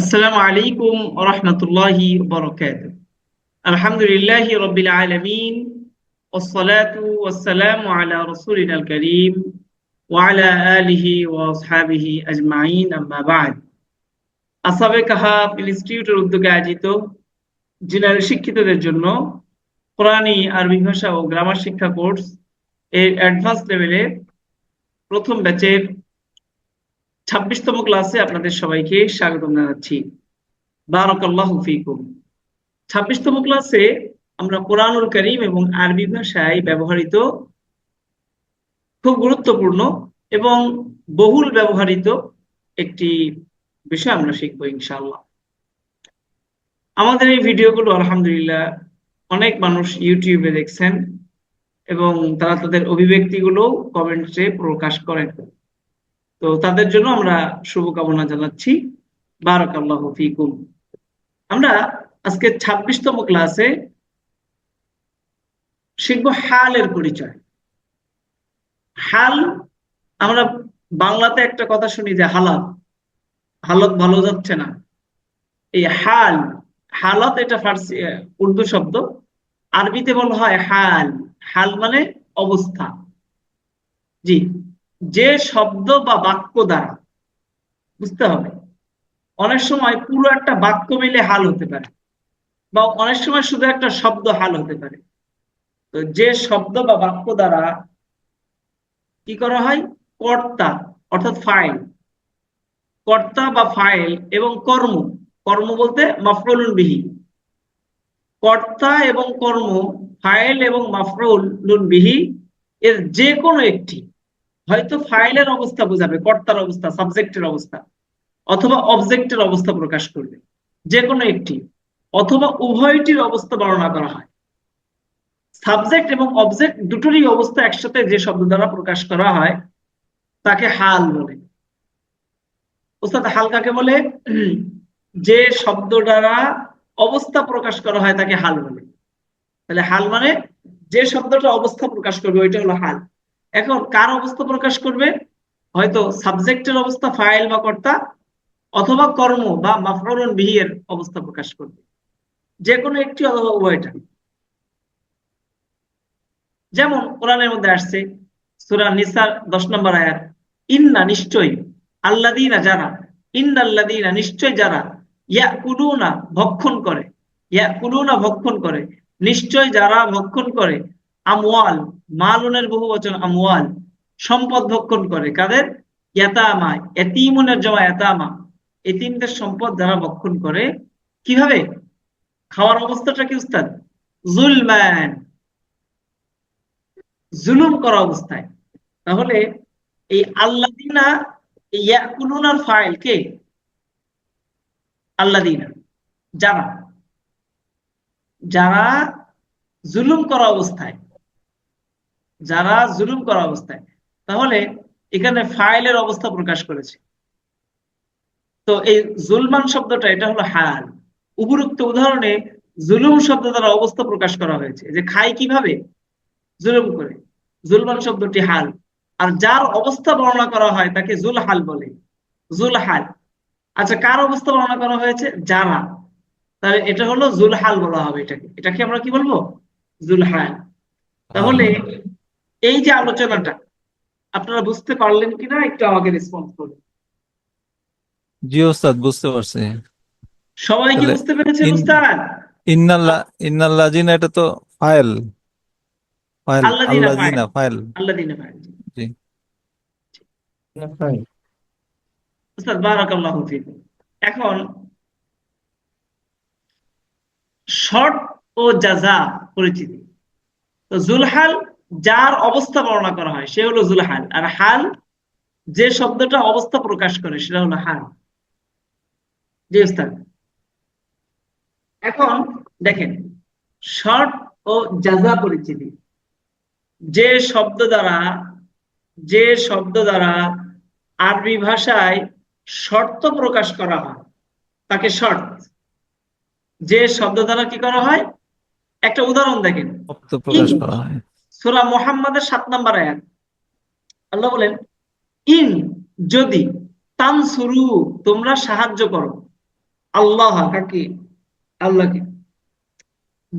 আসসালামু আলাইকুম রহমতুল্লাহি বরকাত আলহামদুলিল্লাহ রবিল আলমিন ওসলাতু ওসালাম আলা রসুলিন আল করিম ওয়ালা আলিহি ওয়াসহাবিহি আজমাইন, আম্মা বাদ। আসাবে কাহাব ইনস্টিটিউটের উদ্যোগে আয়োজিত জেনারেল শিক্ষিতদের জন্য কোরআনি আরবি ভাষা ও গ্রামার শিক্ষা কোর্স এর অ্যাডভান্স লেভেলে প্রথম ব্যাচের ছাব্বিশতম ক্লাসে আপনাদের সবাইকে স্বাগত জানাচ্ছি। ছাব্বিশতম ক্লাসে আমরা কোরআনুল করিম এবং আরবি ভাষায় ব্যবহৃত, খুব গুরুত্বপূর্ণ এবং বহুল ব্যবহৃত একটি বিষয় আমরা শিখব ইনশাআল্লাহ। আমাদের এই ভিডিওগুলো আলহামদুলিল্লাহ অনেক মানুষ ইউটিউবে দেখছেন এবং তারা তাদের অভিব্যক্তিগুলো কমেন্টে প্রকাশ করেন। তো তাদের জন্য আমরা শুভকামনা জানাচ্ছি। বারাকাল্লাহু ফিকুম। আমরা আজকে ছাব্বিশতম ক্লাসে শিখব হালের পরিচয়। হাল, আমরা বাংলাতে একটা কথা শুনি যে হালাত। হালত ভালো যাচ্ছে না। এই হাল, হালত এটা ফার্সি উর্দু শব্দ। আরবিতে বলা হয় হাল। হাল মানে অবস্থা। জি। যে শব্দ বা বাক্য দ্বারা, বুঝতে হবে? অনেক সময় পুরো একটা বাক্য মিলে হাল হতে পারে, বা অনেক সময় শুধু একটা শব্দ হাল হতে পারে। তো যে শব্দ বা বাক্য দ্বারা কি করা হয়? কর্তা, অর্থাৎ ফাইল। কর্তা বা ফাইল এবং কর্ম কর্ম বলতে মাফরুলুন বিহি কর্তা এবং কর্ম, ফাইল এবং মাফরুলুন বিহি এর যে কোনো একটি হয়তো ফাইলের অবস্থা বোঝাবে, কর্তার অবস্থা, সাবজেক্টের অবস্থা, অথবা অবজেক্টের অবস্থা প্রকাশ করবে যে কোনো একটি, অথবা উভয়টির অবস্থা বর্ণনা করা হয়। সাবজেক্ট এবং অবজেক্ট দুটোরই অবস্থা একসাথে যে শব্দ দ্বারা প্রকাশ করা হয়, তাকে হাল বলে। ওস্তাদ, হাল কাকে বলে? যে শব্দ দ্বারা অবস্থা প্রকাশ করা হয়, তাকে হাল বলে। তাহলে হাল মানে যে শব্দটা অবস্থা প্রকাশ করবে, ওইটা হলো হাল। এখন কার অবস্থা প্রকাশ করবে? হয়তো সাবজেক্টের অবস্থা ফাইল বা কর্তা, অথবা কর্ম বা মাফরুন বিহির অবস্থা প্রকাশ করবে। যে কোনো একটি অথবা উভয়টা। যেমন কোরআনের মধ্যে আসছে, সুরা নিসার দশ নম্বর আয়াত, ইন্না নিশ্চয়ই আল্লাদিনা যারা ইন্নাল্লাদিনা নিশ্চয় যারা ইয়া কুলুনা ভক্ষণ করে ইয়া কুলুনা ভক্ষণ করে নিশ্চয় যারা ভক্ষণ করে আমওয়াল, মালুনের বহু বচন আমওয়াল, সম্পদ ভক্ষণ করে। কাদের? ইয়াতামা, এতিমুনের জমা এতামা এতিমদের সম্পদ যারা ভক্ষণ করে, কীভাবে? খাওয়ার অবস্থাটা কি উস্তাদ? জুলম্যান জুলুম করা অবস্থায়। তাহলে এই আল্লাদিনা ইয়াকুলুনার ফাইল কে? আল্লাদিনা। যারা। যারা জুলুম করা অবস্থায়। যারা জুলুম করা অবস্থায়। তাহলে এখানে ফাইলের অবস্থা প্রকাশ করেছে। তো এই জুলমান শব্দটা, এটা হলো হাল। উপরোক্ত উদাহরণে জুলুম শব্দ দ্বারা অবস্থা প্রকাশ করা হয়েছে। যে খাই কীভাবে? জুলুম করে। জুলমান শব্দটি হাল। আর যার অবস্থা বর্ণনা করা হয় তাকে জুল হাল বলে। জুল হাল আচ্ছা কার অবস্থা বর্ণনা করা হয়েছে? যারা। তাহলে এটা হলো জুল হাল বলা হবে এটাকে। এটাকে আমরা কি বলব? জুল হাল তাহলে এই যে আলোচনাটা আপনারা বুঝতে পারলেন কিনা? একটু আমাকে রেসপন্স করুন। জি ওস্তাদ বুঝতে পারছি। সবাই কি বুঝতে পেরেছেন ইন- উস্তাদ? ইন্নাল্লাহ ইন্নাল্লাযিনা এটা তো ফাইল। ফাইল আল্লাযিনা ফাইল। আল্লাদিনা ফাইল। জি। উস্তাদ বারাকাল্লাহু ফিকুম। এখন শর্ট ও জাজা পরিচিতি। তো জুলহাল যার অবস্থা বর্ণনা করা হয় সে হলো জুলহাল। আর হাল যে শব্দটা অবস্থা প্রকাশ করে সেটা হলো হাল। জি উস্তাদ। এখন দেখেন শর্ট ও জাজা পরিচিতি। যে শব্দ দ্বারা যে শব্দ দ্বারা আরবি ভাষায় শর্ত প্রকাশ করা হয় তাকে শর্ত। যে শব্দ দ্বারা কি করা হয়? একটা উদাহরণ দেখেন। শব্দ প্রকাশ করা হয়। সূরা মুহাম্মাদের সাত নম্বর আয়াত। আল্লাহ বলেন, ইন যদি তানসুরু, তোমরা সাহায্য করো, আল্লাহ কাকে? আল্লাহকে।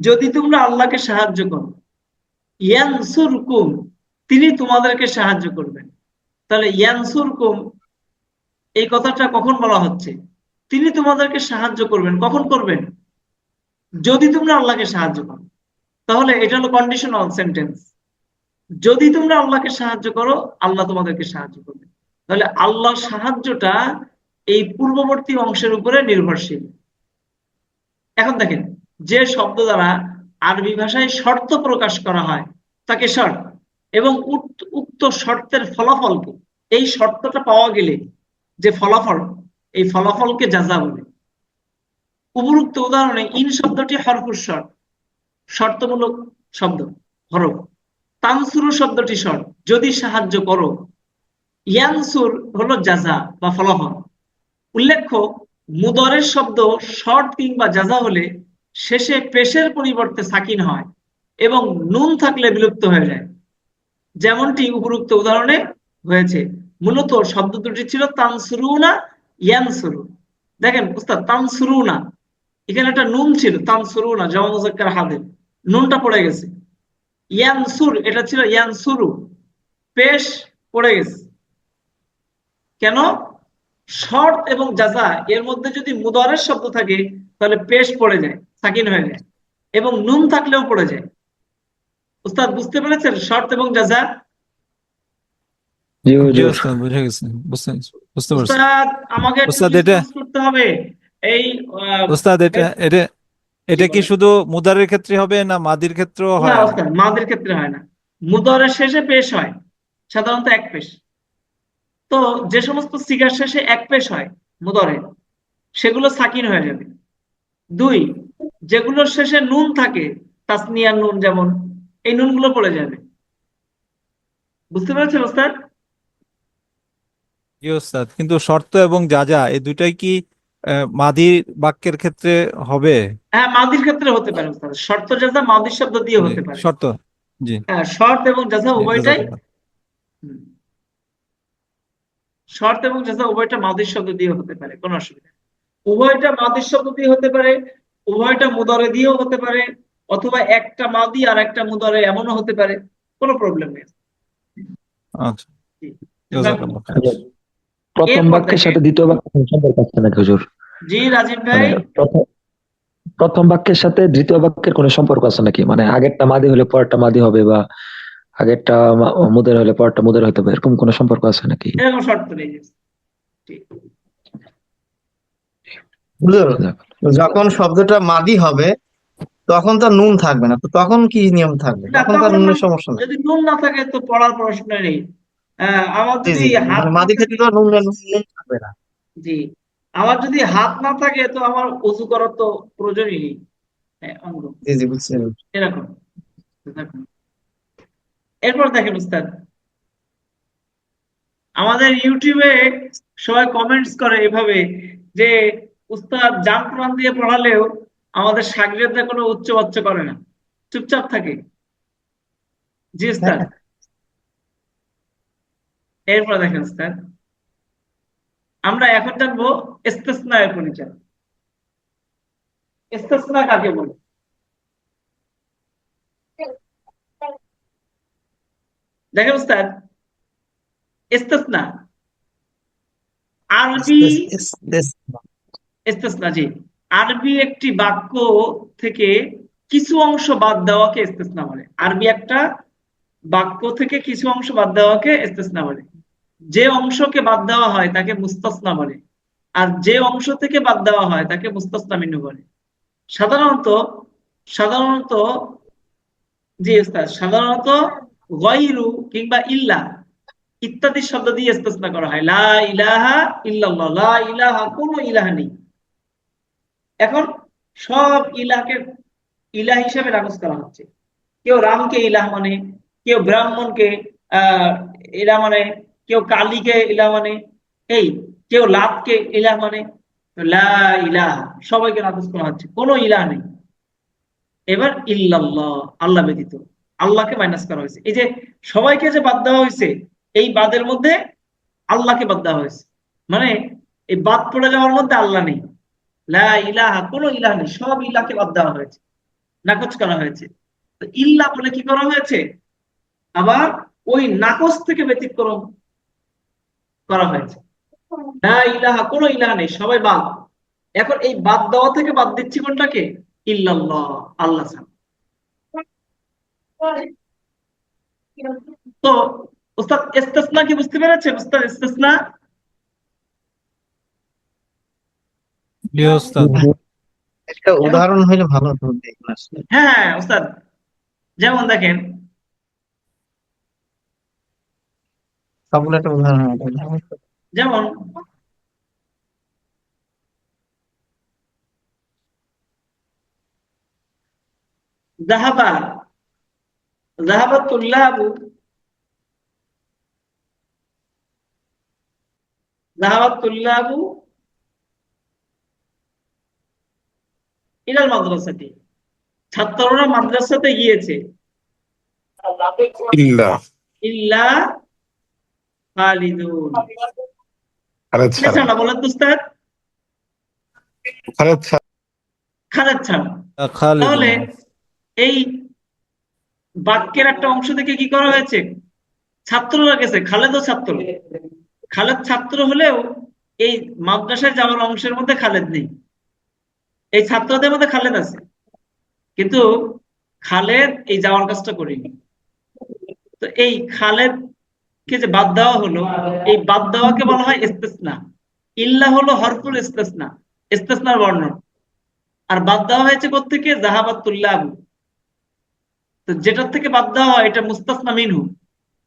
যদি তোমরা আল্লাহকে সাহায্য করো ইয়ানসুর কুম তিনি তোমাদেরকে সাহায্য করবেন। তাহলে ইয়ানসুর কুম এই কথাটা কখন বলা হচ্ছে? তিনি তোমাদেরকে সাহায্য করবেন, কখন করবেন? যদি তোমরা আল্লাহকে সাহায্য করো। তাহলে এটা হলো কন্ডিশনাল সেন্টেন্স যদি তোমরা আল্লাহকে সাহায্য করো, আল্লাহ তোমাদেরকে সাহায্য করবে। তাহলে আল্লাহর সাহায্যটা এই পূর্ববর্তী অংশের উপরে নির্ভরশীল। এখন দেখেন, যে শব্দ দ্বারা আরবি ভাষায় শর্ত প্রকাশ করা হয় তাকে শর্ত? এবং উক্ত- উক্ত শর্তের ফলাফলকে এই শর্তটা পাওয়া গেলে যে ফলাফল, এই ফলাফলকে যাজা বলে। উপরোক্ত উদাহরণে ইন শব্দটি হরফুর শর্ত, শর্তমূলক শব্দ, হরফ। তানসুরু শব্দটি শর্ট যদি সাহায্য করো। ইয়ানসুর হলো যাজা বা ফলাফল। উল্লেখ্য, মুদরের শব্দ শর্ট কিংবা যাজা হলে শেষে পেশের পরিবর্তে সাকিন হয় এবং নুন থাকলে বিলুপ্ত হয়ে যায়। যেমনটি উপরুক্ত উদাহরণে হয়েছে। মূলত শব্দ দুটি ছিল তানসুরুনা, ইয়ানসুরু। দেখেন, উস্তাদ, তানসুরুনা। এখানে একটা নুন ছিল, তানসুরুনা জমা মুজাক্কার হাদের নুনটা পড়ে গেছে। ইয়ানসুর এটা ছিল ইয়ানসুরু। পেশ পড়ে গেছে। কেন? শর্ত এবং জাজা এর মধ্যে যদি মুদরের শব্দ থাকে তাহলে পেশ পড়ে যায় সাকিন হয়ে যায়। এবং নুন থাকলেও পড়ে যায়। উস্তাদ বুঝতে পেরেছেন? শর্ত এবং জাজা জি জি। হুজুর বুঝে গেছি। বুঝতে বুঝতে উস্তাদ আমাকে উস্তাদ, এটা- করতে হবে। এই আহ, ওস্তাদ এটা এটা এটা কি শুধু মুদারের ক্ষেত্রে হবে না মাদির ক্ষেত্রেও না হয়? মাদের ক্ষেত্রে হয় না। মুদরের শেষে পেশ হয় সাধারণত এক পেশ। তো যে সমস্ত সিগার শেষে এক পেশ হয় মুদরে সেগুলো সাকিন হয়ে যাবে। দুই যেগুলোর শেষে নুন থাকে তাসনিয়ার নুন যেমন এই নুনগুলো পড়ে যাবে। বুঝতে পেরেছেন ওস্তাদ? জি ওস্তাদ। কিন্তু শর্ত এবং যা যা এই দুইটাই কি মাদি বাক্যের ক্ষেত্রে হবে? হ্যাঁ মাদির ক্ষেত্রে হতে পারে শর্ত জাজা মাদির শব্দ দিয়ে হতে পারে। শর্ত জি। হ্যাঁ শর্ত এবং জাজা উভয়টাই শর্ত এবং জাজা উভয়টা মাদির শব্দ দিয়ে হতে পারে কোনো অসুবিধা উভয়টা মাদির শব্দ দিয়ে হতে পারে উভয়টা মুদরে দিয়েও হতে পারে অথবা একটা মাদি আর একটা মুদরে এমনও হতে পারে কোনো প্রবলেম নেই। আচ্ছা। প্রথম বাক্যের সাথে দ্বিতীয় বাক্যের কোনো সম্পর্ক আছে নাকি হুজুর? জি রাজীব ভাই। মানে প্রথম প্রথম বাক্যের সাথে দ্বিতীয় বাক্যের কোনো সম্পর্ক আছে নাকি? মানে আগেরটা মাদি হলে পরেরটা মাদি হবে বা আগেরটা মুদের হলে পরেরটা মুদের হতে হবে এরকম কোনো সম্পর্ক আছে নাকি? এরকম শর্ত নেই। ঠিক হুজুর যখন শব্দটা মাদি হবে তখন তো নুন থাকবে না। তো তখন কি নিয়ম থাকবে? তখন তো নুনের সমস্যা নেই। যদি নুন না থাকে তো পড়ার প্রশ্ন নেই। আমার জি যদি হাত মানে মাদি ক্ষেত্রে তো নুন নুন থাকবে না। জি আমার যদি হাত না থাকে তো আমার উজু করার তো প্রয়োজনই নেই। হ্যাঁ, অঙ্গ। জি জি বুঝছি। এরকম। এরপর দেখেন উস্তাদ। আমাদের ইউটিউবে সবাই কমেন্টস করে এভাবে যে উস্তাদ জান কোরআন দিয়ে পড়ালেও আমাদের সাগরেদরা কোনো উচ্চ বাচ্চ করে না। চুপচাপ থাকে। জি উস্তাদ? এরপর দেখেন উস্তাদ আমরা এখন জানব ইস্তেসনা এর পরিচয়। ইস্তেসনা কাকে বলে? দেখেন উস্তাদ ইস্তেসনা। আরবি ইস্তেসনা জি। আরবি একটি বাক্য থেকে কিছু অংশ বাদ দেওয়াকে ইস্তেসনা বলে। আরবি একটা বাক্য থেকে কিছু অংশ বাদ দেওয়াকে ইস্তেসনা বলে। যে অংশকে বাদ দেওয়া হয় তাকে মুস্তাসনা বলে। আর যে অংশ থেকে বাদ দেওয়া হয় তাকে মুস্তাসনা মিনু বলে। সাধারণত সাধারণত, জি উস্তাদ সাধারণত গায়রু কিংবা ইল্লা ইত্যাদি শব্দ দিয়ে ইস্তেসনা করা হয়। লা ইলাহা ইল্লাল্লাহ, লা ইলাহা কোনো ইলাহা নেই। এখন সব ইলাহকে ইলাহ হিসাবে নাকচ করা হচ্ছে। কেউ রামকে ইলাহ মানে কেউ ব্রাহ্মণকে, আহ ইলাহ মানে কেউ কালীকে ইলাহ মানে এই, কেউ লাতকে ইলাহ মানে লা ইলাহা, সবাইকে নাকচ করা হচ্ছে, কোনো ইলাহ নেই। এবার ইল্লাল্লাহ, আল্লাহ ব্যতীত, আল্লাহকে মাইনাস করা হয়েছে। এই যে সবাইকে যে বাদ দেওয়া হয়েছে, এই বাদের মধ্যে আল্লাহকে বাদ দেওয়া হয়েছে। মানে এই বাদ পড়ে যাওয়ার মধ্যে আল্লাহ নেই। লা ইলাহা, কোনো ইলাহ নেই, সব ইলাহকে বাদ দেওয়া হয়েছে, নাকচ করা হয়েছে। ইল্লা বলে কি করা হয়েছে? আবার ওই নাকচ থেকে ব্যতিক্রম করা হয়েছে। লা ইলাহা কোনো ইলাহ নেই সবাই বাদ। এখন এই বাদ দেওয়া থেকে বাদ দিচ্ছি কোনটাকে? ইল্লাল্লাহ আল্লাহ ছাড়া। তো উস্তাদ ইস্তেসনা কি বুঝতে পেরেছেন? উস্তাদ ইস্তেসনা? একটা উদাহরণ হইলে ভালো হতো। হ্যাঁ হ্যাঁ উস্তাদ। যেমন দেখেন সবগুলো একটা উদাহরণ যেমন জাহাবা জাহাবাত তুল্লাবু জাহাবাত তুল্লাবু ইলাল মাদ্রাসাটি ছাত্ররা মাদ্রাসাতে গিয়েছে। ইল্লা। ইল্লা খালিদুন খালেদ ছাড়া ছাড়া বলেন তো উস্তাদ খালেদ ছাড়া খালেদ ছাড়া তাহলে এই বাক্যের একটা অংশ থেকে কি করা হয়েছে? ছাত্ররা গেছে খালেদও ছাত্র। খালেদ ছাত্র হলেও এই মাদ্রাসায় যাওয়ার অংশের মধ্যে খালেদ নেই। এই ছাত্রদের মধ্যে খালেদ আছে। কিন্তু খালেদ এই যাওয়ার কাজটা করেনি। তো এই খালেদ কে যে বাদ দেওয়া হলো? এই বাদ দেওয়াকে বলা হয় ইস্তেসনা। ইল্লা হলো হরফুল ইস্তেসনা, ইস্তেসনার বর্ণন। আর বাদ দেওয়া হয়েছে কোথেকে জাহাবাতুল্লাহ। তো যেটার থেকে বাদ দেওয়া হয়, এটা মুস্তাসনা মিনহু।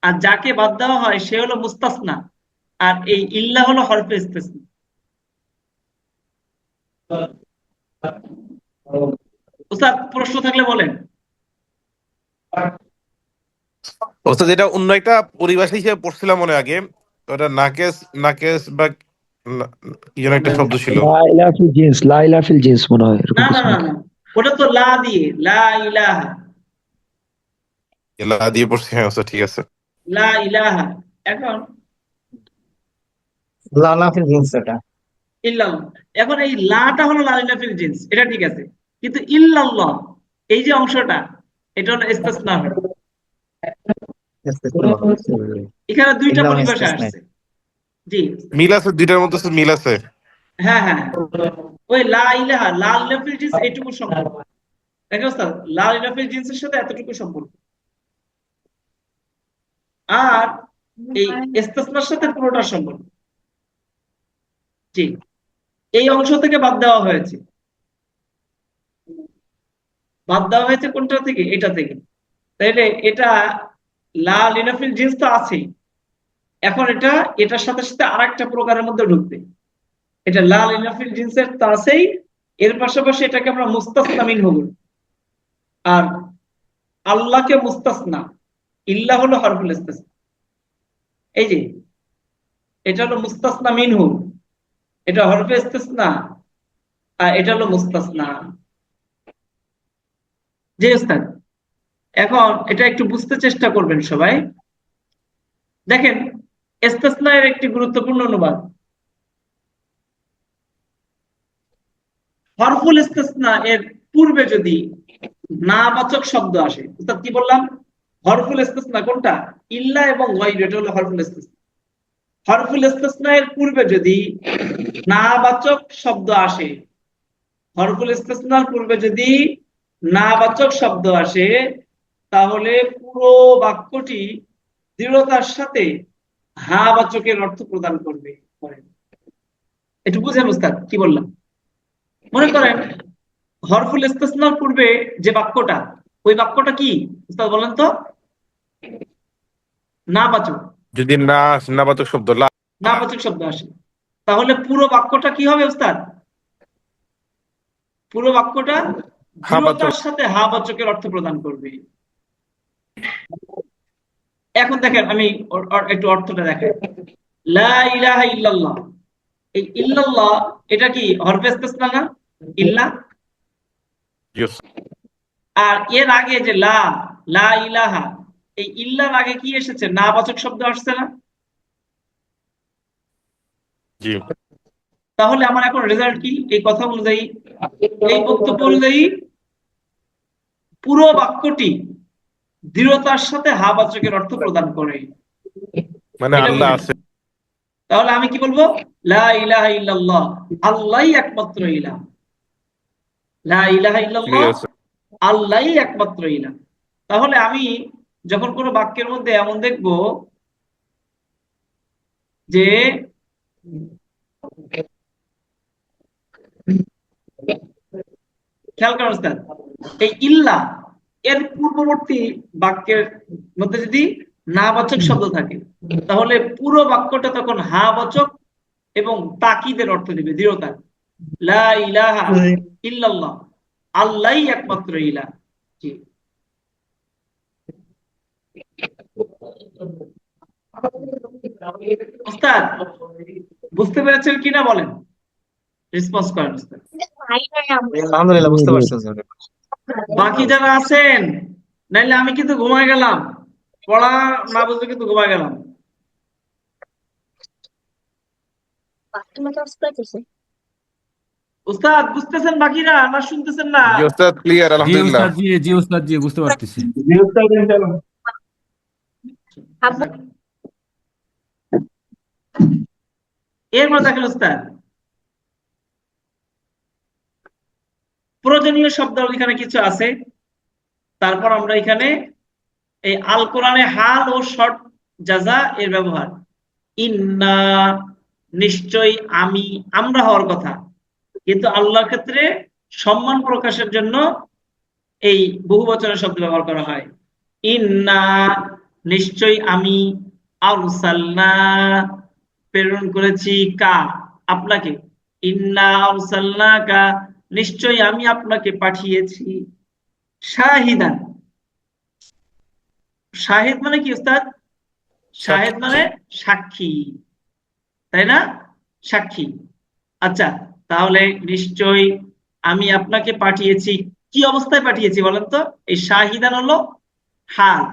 আর যাকে বাদ দেওয়া হয়, সে হলো মুস্তাসনা। আর এই ইল্লা হলো হরফে ইস্তেসনা। প্রশ্ন থাকলে বলেন। ওস্তাদ যেটা অন্য একটা পরিভাষা হিসেবে পড়ছিলাম মনে আগে। ওটা নাকেস নাকেস বা কি যেন একটা শব্দ ছিল। লা ইলাহা ফিল জিন্স লা ইলাহা ফিল জিন্স মনে হয় না না না ওটা তো লা দিয়ে লা ইলাহা। লা দিয়ে পড়ছি হ্যাঁ ওস্তাদ ঠিক আছে। লা ইলাহা। এখন? লালা ফিল জিন্স এটা। ইল্লাল্লাহ। এখন এই লাটা হলো লা ইলাহা জিন্স এটা ঠিক আছে। কিন্তু ইল্লাল্লাহ এই যে অংশটা এটা হলো ইস্তেসনা হলো এখানে দুইটা পরিভাষা আসছে। জি। মিল আছে দুইটার মধ্যে মিল আছে। হ্যাঁ হ্যাঁ ওই লা ইলাহা লা ইলাহা ফিল জিন্স এইটুকু সম্পর্ক দেখো ওস্তাদ লা ইলাহা ফিল জিন্সের সাথে এতটুকু সম্পর্ক আর এই ইস্তেসনার সাথে পুরোটার সম্পর্ক জি। এই অংশ থেকে বাদ দেওয়া হয়েছে। বাদ দেওয়া হয়েছে কোনটা থেকে? এটা থেকে। তাইলে এটা লা লিনাফিল জিন্স তো আছেই। এখন এটা, এটার সাথে সাথে আরেকটা প্রকারের মধ্যে ঢুকবে। এটা লাল ইনাফিল জিন্সের তো আছেই, এর পাশাপাশি এটাকে আমরা মুস্তাসনা মিনহু বলি। আর আল্লাহকে মুস্তাসনা ইল্লাহ হলো হরফুল ইস্তেসনা। এই যে, এটা হলো মুস্তাসনা মিনহু, এটা হরফে ইস্তেসনা, আর এটা হলো মুস্তাসনা। জি, উস্তাদ। এখন এটা একটু বুঝতে চেষ্টা করবেন সবাই। দেখেন ইস্তেসনা এর একটি গুরুত্বপূর্ণ অনুবাদ। হরফুল ইস্তেসনা এর পূর্বে যদি নাবাচক শব্দ আসে অর্থাৎ কি বললাম? হরফুল ইস্তেসনা কোনটা? ইল্লা এবং গায়র, এটা হলো হরফুল ইস্তেসনা হরফুল ইস্তেসনা এর পূর্বে যদি নাবাচক শব্দ আসে, হরফুল ইস্তেসনার পূর্বে যদি নাবাচক শব্দ আসে তাহলে পুরো বাক্যটি দৃঢ়তার সাথে হা বাচকের অর্থ প্রদান করবে। একটু বুঝেন উস্তাদ কি বললাম? মনে করেন হরফুল ইস্তেসনার পূর্বে যে বাক্যটা ওই বাক্যটা কি? উস্তাদ বলেন তো। না বাচক। যদি না না বাচক শব্দ না বাচক শব্দ আসে। তাহলে পুরো বাক্যটা কি হবে উস্তাদ? পুরো বাক্যটা। সাথে হা বাচকের অর্থ প্রদান করবে। এখন দেখেন আমি একটু অর্থটা দেখেন। লা ইলাহা ইল্লাল্লাহ। এই ইল্লাল্লাহ এটা কি হরফে ইস্তেসনা না? ইল্লা? আর এর আগে যে লা লা ইলাহা এই ইল্লার আগে কি এসেছে? না বাচক শব্দ আসছে না? তাহলে আমার এখন রেজাল্ট কি? এই কথা অনুযায়ী এই বক্তব্য অনুযায়ী পুরো বাক্যটি দৃঢ়তার সাথে হা বাচকের অর্থ প্রদান করে। মানে আল্লাহ আছে। তাহলে আমি কি বলব? লা ইলাহা ইল্লাল্লাহ। আল্লাহই একমাত্র ইলাহ। লা ইলাহা ইল্লাল্লাহ আল্লাহই একমাত্র ইলাহ। তাহলে আমি যখন কোনো বাক্যের মধ্যে এমন দেখব যে খেয়াল করেন এই ইল্লা এর পূর্ববর্তী বাক্যের মধ্যে যদি না বাচক শব্দ থাকে তাহলে পুরো বাক্যটা তখন হা বাচক এবং তাকিদের অর্থ দিবে দৃঢ়তা। লা ইলাহা ইল্লাল্লাহ। আল্লাহই একমাত্র জি। ওস্তাদ বুঝতে পেরেছেন কিনা বলেন? রেসপন্স করেন ওস্তাদ আলহামদুলিল্লাহ বুঝতে পারছি হুজুর। বাকি যারা আছেন নাইলে আমি কিন্তু ঘুমায় গেলাম। পড়া না বুঝলে কিন্তু ঘুমায় গেলাম। উস্তাদ বুঝতেছেন বাকিরা না শুনতেছেন না? জি ওস্তাদ ক্লিয়ার আলহামদুলিল্লাহ। জি জি উস্তাদ জি বুঝতে পারতেছি। এরপর দেখেন উস্তাদ। প্রয়োজনীয় শব্দ এখানে কিছু আছে। তারপর আমরা এখানে এই আল কোরআনে হাল ও শর্ট জাজা এর ব্যবহার। ইন্না নিশ্চয় আমি, আমরা হওয়ার কথা। কিন্তু আল্লাহর ক্ষেত্রে সম্মান প্রকাশের জন্য এই বহু বচনের শব্দ ব্যবহার করা হয়। ইন্না নিশ্চয় আমি আরসালনা, প্রেরণ করেছি কা, আপনাকে। ইন্না আরসালনা কা নিশ্চয় আমি আপনাকে পাঠিয়েছি। শাহিদান। শাহিদ মানে কি, উস্তাদ? শাহিদ মানে সাক্ষী। তাই না? সাক্ষী। আচ্ছা তাহলে নিশ্চয় আমি আপনাকে পাঠিয়েছি। কি অবস্থায় পাঠিয়েছি বলেন তো? এই শাহিদান হলো হাল।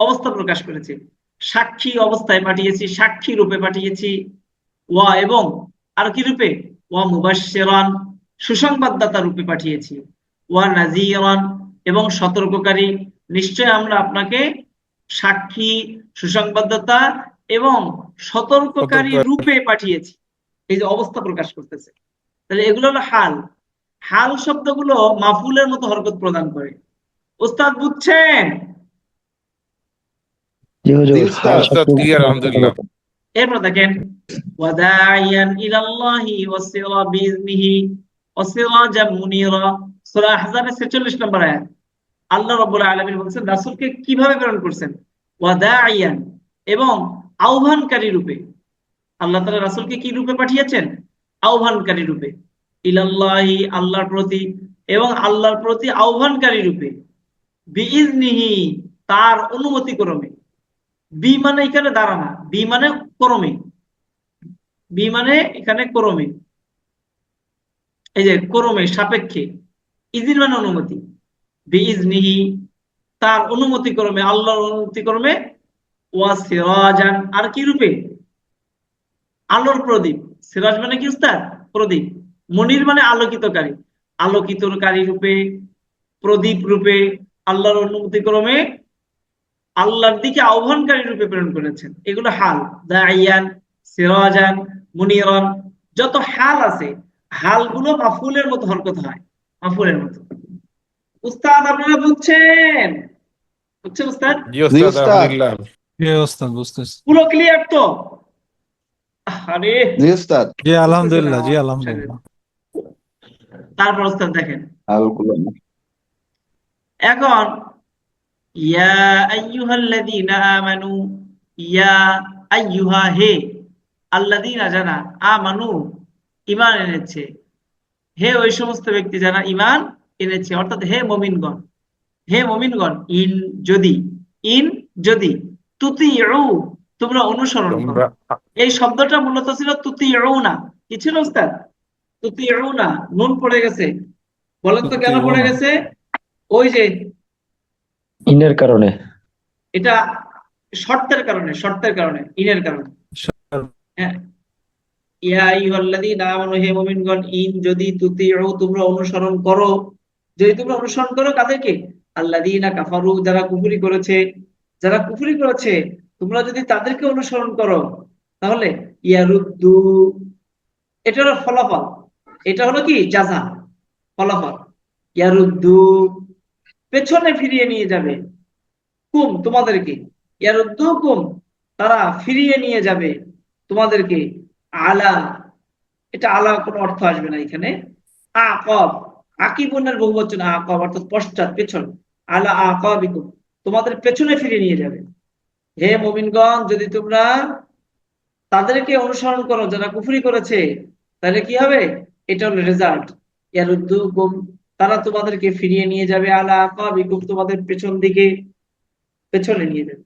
অবস্থা প্রকাশ করেছে। সাক্ষী অবস্থায় পাঠিয়েছি, সাক্ষী রূপে পাঠিয়েছি। ওয়া এবং আর কি রূপে? ওয়া মুবাশশিরান। সুসংবাদদাতা রূপে পাঠিয়েছি। ওয়া নাজিরান এবং সতর্ককারী। নিশ্চয় আমরা আপনাকে সাক্ষী সুসংবাদদাতা এবং সতর্ককারী রূপে পাঠিয়েছি। এই যে অবস্থা প্রকাশ করতেছে। তাহলে এগুলো হলো হাল। হাল শব্দগুলো মাফুলের মতো হরকত প্রদান করে। ওস্তাদ বুঝছেন। এরপর দেখেন ওয়াদাইয়ান ইলাল্লাহি ওয়াসিরা বিইজনিহি ওয়াসিরাজাম মুনিরা, সূরা আহজাবের 46 নম্বর আয়াত। আল্লাহ রাব্বুল আলামিন বলছেন, রাসূলকে কীভাবে প্রেরণ করছেন? ওয়াদাইয়ান, এবং আহ্বানকারী রূপে। আল্লাহ তাআলা রাসূলকে কি রূপে পাঠিয়েছেন? আহ্বানকারী রূপে। ইলাল্লাহি, আল্লাহর প্রতি, এবং আল্লাহর প্রতি আহ্বানকারী রূপে। বিইজনিহি তার অনুমতি ক্রমে। বি মানে এখানে দাঁড়ানা, বি মানে ক্রমে। বি মানে এখানে ক্রমে। এই যে ক্রমে, সাপেক্ষে, ইজির মানে অনুমতি। বি ইজনিহি তার অনুমতি ক্রমে, আল্লাহর অনুমতি ক্রমে, ওয়া আর কি রূপে? আলোর প্রদীপ। সিরাজ মানে কি উস্তাদ? প্রদীপ। মনির মানে আলোকিতকারী। আলোকিতকারী রূপে, প্রদীপ রূপে, আল্লাহর অনুমতি ক্রমে, আল্লাহর দিকে আহ্বানকারী রূপে প্রেরণ করেছেন। এগুলো হাল। দাইয়ান সিরাজান, মুনিরন, যত হাল আছে হালগুলো মাফুলের মতো হরকত হয় মাফুলের মতো। উস্তাদ আপনারা বুঝছেন? বুঝছেন উস্তাদ? জি ওস্তাদ উস্তাদ। আলহামদুলিল্লাহ। জি ওস্তাদ বুঝতেছি। পুরো ক্লিয়ার তো? আরে। জি উস্তাদ। জি আলহামদুলিল্লাহ জি আলহামদুলিল্লাহ। তারপর উস্তাদ দেখেন। এখন ইয়া আইয়ুহাল্লাযীনা আমানু ইয়া আইয়ুহা হে আল্লাযীনা আমানু ঈমান এনেছে। হে ওই সমস্ত ব্যক্তি যারা ইমান এনেছে অর্থাৎ হে মমিনগণ হে মমিনগণ ইন যদি ইন যদি তুতিউ তোমরা অনুসরণ করো। এই শব্দটা মূলত ছিল তুতিউনা। কি ছিল উস্তাদ? তুতিউনা নুন পড়ে গেছে। বলেন তো কেন পড়ে গেছে? ওই যে ইনের কারণে। এটা শর্তের কারণে শর্তের কারণে ইনের কারণে। হ্যাঁ। ইয়া আইয়ুহাল্লাযীনা আমানু, হে মুমিনগণ, ইন যদি তুতিউ, তোমরা অনুসরণ করো। যদি তোমরা অনুসরণ করো কাদেরকে? আল্লাযীনা কাফারু, যারা কুফরি করেছে, যারা কুফরি করেছে, তোমরা যদি তাদেরকে অনুসরণ করো, তাহলে ইয়ারুদ্দু, এটা হলো ফলাফল। এটা হলো কি? জাযা, ফলাফল। ইয়ারুদ্দু, পেছনে ফিরিয়ে নিয়ে যাবে। কুম, তোমাদেরকে। ইয়ারুদ্দু কুম, তারা ফিরিয়ে নিয়ে যাবে তোমাদেরকে। আলা। এটা আলা কোনো অর্থ আসবে না এখানে। আকব। আকিবুনের বহুবচন আকব, অর্থাৎ পশ্চাৎ, পেছন। আলা আকাবিকুম। তোমাদের পেছনে ফিরে নিয়ে যাবে। হে মুমিনগণ, যদি তোমরা তাদেরকে অনুসরণ করো, যারা কুফরি করেছে, তাহলে কি হবে? এটা হলো রেজাল্ট ইয়ারুদ্দুকুম, তারা তোমাদেরকে ফিরিয়ে নিয়ে যাবে আলা আকাবিকুম, তোমাদের পেছন দিকে, পেছনে নিয়ে যাবে।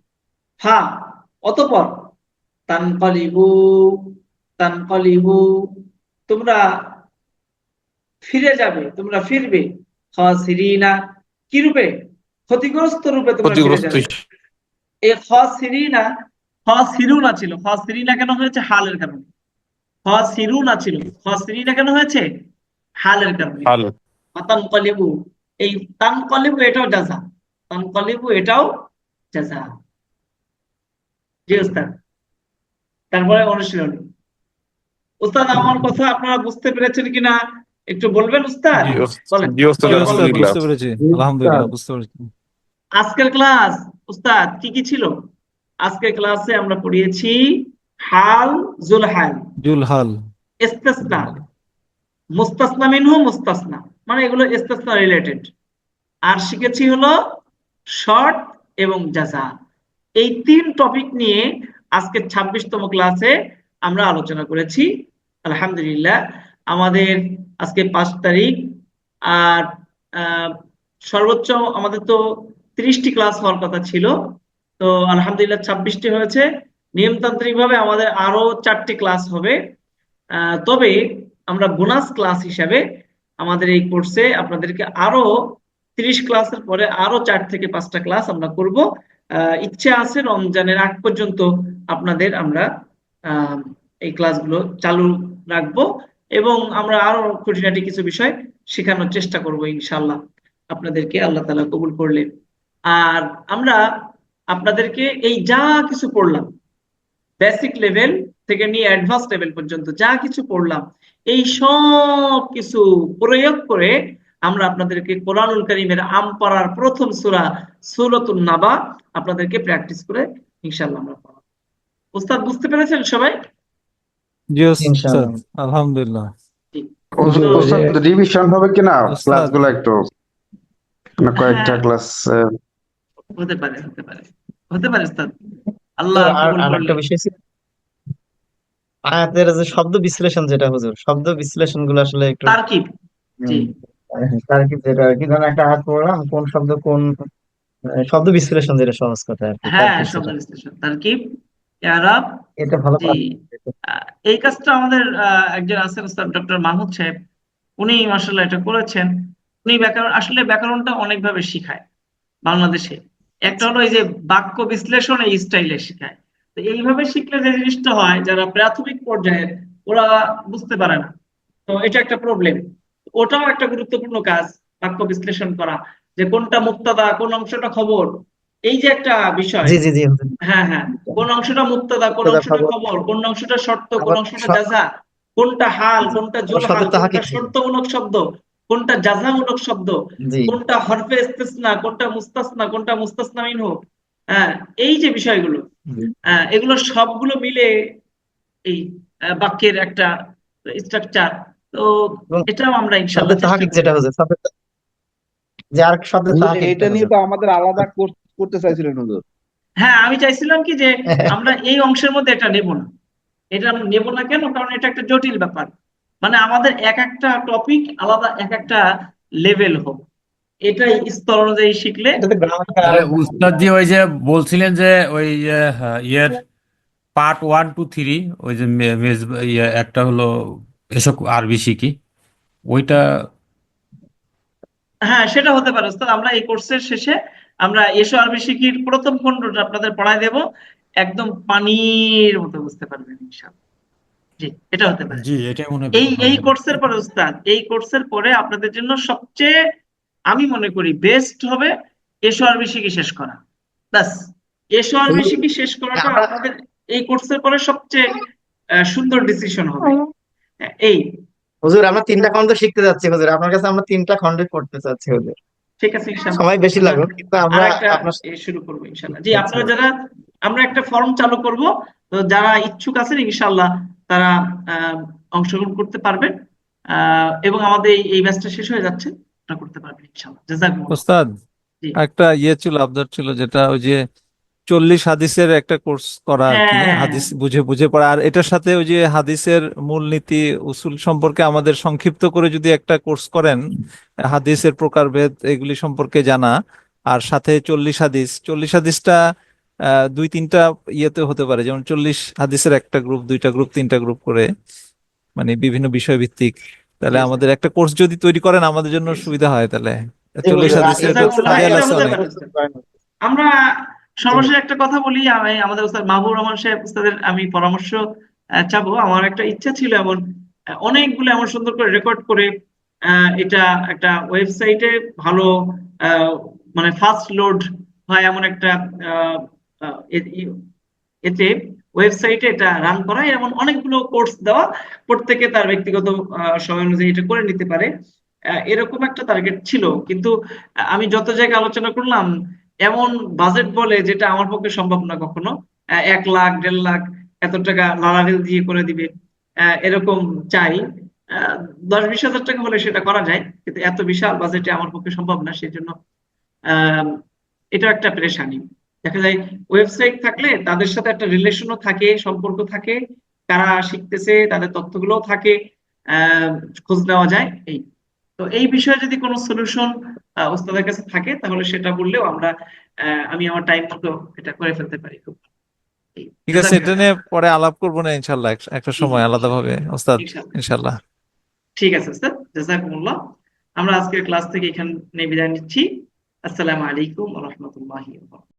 হ্যাঁ অতঃপর, তানকালিবু তানকালিবু তোমরা ফিরে যাবে তোমরা ফিরবে। খাসিরিনা কি রূপে? ক্ষতিগ্রস্ত রূপে তোমরা ফিরে যাবে। এই খাসিরিনা খাসিরুনা ছিল। খাসিরিনা কেন হয়েছে? হালের কারণে। খাসিরুনা ছিল। খাসিরিনা কেন হয়েছে? হালের কারণে। তানকালিবু এই তানকালিবু এটাও জাযা। তানকালিবু এটাও জাযা। জি ওস্তাদ। তারপরে অনুশীলনী। ওস্তাদ আমার কথা আপনারা বুঝতে পেরেছেন কিনা? একটু বলবেন পেরেছি। আজকের ক্লাস উস্তাদ কি কি ছিল? আজকের ক্লাসে আমরা পড়িয়েছি হাল জুল হাল জুলহাল। ইস্তেসনা। মুস্তাসনা মিনহু মুস্তাসনা। মানে এগুলো ইস্তেসনা রিলেটেড আর শিখেছি হলো শর্ট এবং জাজা। এই তিন টপিক নিয়ে আজকে ছাব্বিশতম ক্লাসে আমরা আলোচনা করেছি। আলহামদুলিল্লাহ, আমাদের আজকে পাঁচ তারিখ, আর সর্বোচ্চ আমাদের তো ত্রিশটি ক্লাস হওয়ার কথা ছিল, তো আলহামদুলিল্লাহ ছাব্বিশটি হয়েছে। নিয়মতান্ত্রিক ভাবে আমাদের আরও চারটি ক্লাস হবে। তবে আমরা বোনাস ক্লাস হিসাবে আমাদের এই কোর্সে আপনাদেরকে আরও তিরিশ ক্লাসের পরে আরও চার থেকে পাঁচটা ক্লাস আমরা করব। ইচ্ছে আছে রমজানের আগ পর্যন্ত আপনাদের আমরা এই ক্লাসগুলো চালু রাখব এবং আমরা আরও খুঁটিনাটি কিছু বিষয় শেখানোর চেষ্টা করব ইনশাল্লাহ আপনাদেরকে আল্লাহ তালা কবুল করলে আর আমরা আপনাদেরকে এই যা কিছু পড়লাম বেসিক লেভেল থেকে নিয়ে অ্যাডভান্স লেভেল পর্যন্ত যা কিছু পড়লাম, এই সব কিছু প্রয়োগ করে আমরা আপনাদেরকে কোরআনুল করিমের আম পাড়ার প্রথম সূরা সূরাতুন নাবা আপনাদেরকে প্র্যাকটিস করে ইনশাল্লাহ আমরা পড়াবো। ওস্তাদ, বুঝতে পেরেছেন সবাই? জি ওস্তাদ আলহামদুলিল্লাহ যে- রিভিশন হবে কিনা? ক্লাসগুলো একটু কয়েকটা। ক্লাস হতে পারে হতে পারে। হতে পারে ওস্তাদ আল্লাহ আর কবুল আর করলে। একটা বিষয় আয়াতের যে শব্দ বিশ্লেষণ যেটা হুজুর শব্দ বিশ্লেষণগুলো আসলে একটু তারকিব। জি। তার কি যেটা আর কি ধরেন একটা আয়াত পড়লাম কোন শব্দ কোন শব্দ বিশ্লেষণ যেটা সহজ কথা আর কি হ্যাঁ শব্দ বিশ্লেষণ। তারকিব? ইয়ারাব এটা ভালো এই কাজটা আমাদের একজন আছেন ডক্টর মাহমুদ সাহেব। উনি মাসাল্লাহ এটা করেছেন। উনি ব্যাকরণ আসলে ব্যাকরণটা অনেকভাবে শিখায় বাংলাদেশে। একটা হলো এই যে বাক্য বিশ্লেষণ এই স্টাইলে শেখায়। তো এইভাবে শিখলে যে জিনিসটা হয় যারা প্রাথমিক পর্যায়ে ওরা বুঝতে পারে না। তো এটা একটা প্রবলেম ওটাও একটা গুরুত্বপূর্ণ কাজ বাক্য বিশ্লেষণ করা। যে কোনটা মুক্তাদা কোন অংশটা খবর এই যে একটা বিষয় জি জি জি হ্যাঁ হ্যাঁ কোন অংশটা মুক্তাদা কোন অংশটা খবর। কোন অংশটা শর্ত কোন অংশটা জাযা কোনটা হাল কোনটা জুল হাল কোনটা। শর্তমূলক শব্দ কোনটা জাযামূলক শব্দ কোনটা হরফে ইস্তিসনা কোনটা মুস্তাসনা কোনটা মুস্তাসনা মিনহু হ্যাঁ এই যে বিষয়গুলো হ্যাঁ এগুলো সবগুলো মিলে এই বাক্যের একটা স্ট্রাকচার তো এটাও আমরা ইনশাআল্লাহ তাহাকিক যেটা হুজুর শব্দের যে আর শব্দের হুজুর তাহাকিক এটা নিয়ে তো আমাদের আলাদা কোর্স করতে চাইছিলেন হুজুর? হ্যাঁ আমি চাইছিলাম কি যে আমরা এই অংশের মধ্যে এটা নেব না। এটা আমরা নেব না কেন? কারণ এটা একটা জটিল ব্যাপার। মানে আমাদের এক একটা টপিক আলাদা এক একটা লেভেল হোক। এটাই স্তর অনুযায়ী শিখলে এটাতে গ্রামার আরে উস্তাদ জি ওই যে বলছিলেন যে ওই হ্যাঁ, ইয়ের পার্ট ওয়ান টু থ্রি ওই যে মেজ ইয়ে একটা হলো এসব আরবি শিখি। ওইটা হ্যাঁ সেটা হতে পারে। আমরা এই কোর্সের শেষে আমরা এসো আরবি শিখির প্রথম খণ্ডটা আপনাদের পড়ায় দেব। একদম পানির মতো বুঝতে পারবেন ইনশাআল্লাহ। জি এটা হতে পারে। জি এটাই মনে এই এই কোর্সের পরে উস্তাদ এই কোর্সের পরে আপনাদের জন্য সবচেয়ে আমি মনে করি বেস্ট হবে এসো আরবি শিখি শেষ করা। ব্যাস এসো আরবি শিখি শেষ করাটা আমরা- আপনাদের এই কোর্সের পরে সবচেয়ে আহ, সুন্দর ডিসিশন হবে। এই। হুজুর আমরা তিনটা খন্ড শিখতে যাচ্ছি হুজুর। আপনার কাছে আমরা তিনটা খন্ডে পড়তে চাচ্ছি হুজুর। ঠিক আছে ইনশাআল্লাহ সময় বেশি লাগুক কিন্তু আমরা একটা আপনার শুরু করব ইনশাল্লাহ। জি আপনারা যারা আমরা একটা ফর্ম চালু করব তো যারা ইচ্ছুক আছেন ইনশাল্লাহ তারা আহ, অংশগ্রহণ করতে পারবেন। আহ, এবং আমাদের এই- ব্যাচটা শেষ হয়ে যাচ্ছে করতে পারবেন ইনশাল্লাহ। ওস্তাদ একটা ইয়ে ছিল আবদার ছিল যেটা ওই যে চল্লিশ হাদিসের একটা কোর্স করা আর কি হ্যাঁ। হাদিস বুঝে বুঝে পড়া। আর এটার সাথে ওই যে হাদিসের মূলনীতি উসুল সম্পর্কে আমাদের সংক্ষিপ্ত করে যদি একটা কোর্স করেন হাদিসের প্রকারভেদ এগুলি সম্পর্কে জানা। আর সাথে চল্লিশ হাদিস চল্লিশ হাদিসটা দুই তিনটা ইয়েতে হতে পারে। যেমন চল্লিশ হাদিসের একটা গ্রুপ দুইটা গ্রুপ তিনটা গ্রুপ করে মানে বিভিন্ন বিষয় ভিত্তিক তাহলে আমাদের একটা কোর্স যদি তৈরি করেন আমাদের জন্য সুবিধা হয় তাহলে। চল্লিশ হাদিসের। আমরা সর্বশেষ একটা কথা বলি, আমি আমাদের উস্তাদ মাহবুব রহমান সাহেব, উস্তাদের আমি পরামর্শ চাবো। আমার একটা ইচ্ছা ছিল এমন অনেকগুলো এমন সুন্দর করে রেকর্ড করে এটা একটা ওয়েবসাইটে ভালো মানে ফাস্ট লোড হয় এমন একটা এতে ওয়েবসাইটে এটা রান করা। এমন অনেকগুলো কোর্স দেওয়া, প্রত্যেকে তার ব্যক্তিগত সময় অনুযায়ী এটা করে নিতে পারে। এরকম একটা টার্গেট ছিল। কিন্তু আমি যত জায়গায় আলোচনা করলাম এমন বাজেট বলে যেটা আমার পক্ষে সম্ভব না কখনো। এক লাখ, দেড় লাখ এত টাকা লালারেল দিয়ে করে দিবে। এরকম চাই। দশ বিশ হাজার টাকা হলে সেটা করা যায়, কিন্তু এত বিশাল বাজেটে আমার পক্ষে সম্ভব না সেই জন্য এটা একটা পেরেশানি। দেখা যায় ওয়েবসাইট থাকলে তাদের সাথে একটা রিলেশনও থাকে, সম্পর্ক থাকে কারা শিখতেছে, তাদের তথ্যগুলোও থাকে খোঁজ নেওয়া যায়, এই। তো এই বিষয়ে যদি কোনো সলিউশন ওস্তাদের কাছে থাকে তাহলে সেটা বললেও আমরা আমি আমার টাইম মতো এটা করে ফেলতে পারি খুব। ঠিক আছে এটা নিয়ে পরে আলাপ করব না ইনশাল্লাহ একটা সময় আলাদা ভাবে ওস্তাদ ইনশাআল্লাহ। ইনশাল্লাহ ঠিক আছে ওস্তাদ জাজাকুমুল্লাহ। আমরা আজকের ক্লাস থেকে এখানে বিদায় নিচ্ছি। আসসালামু আলাইকুম ওয়া রাহমাতুল্লাহি ওয়া বারাকাতুহু।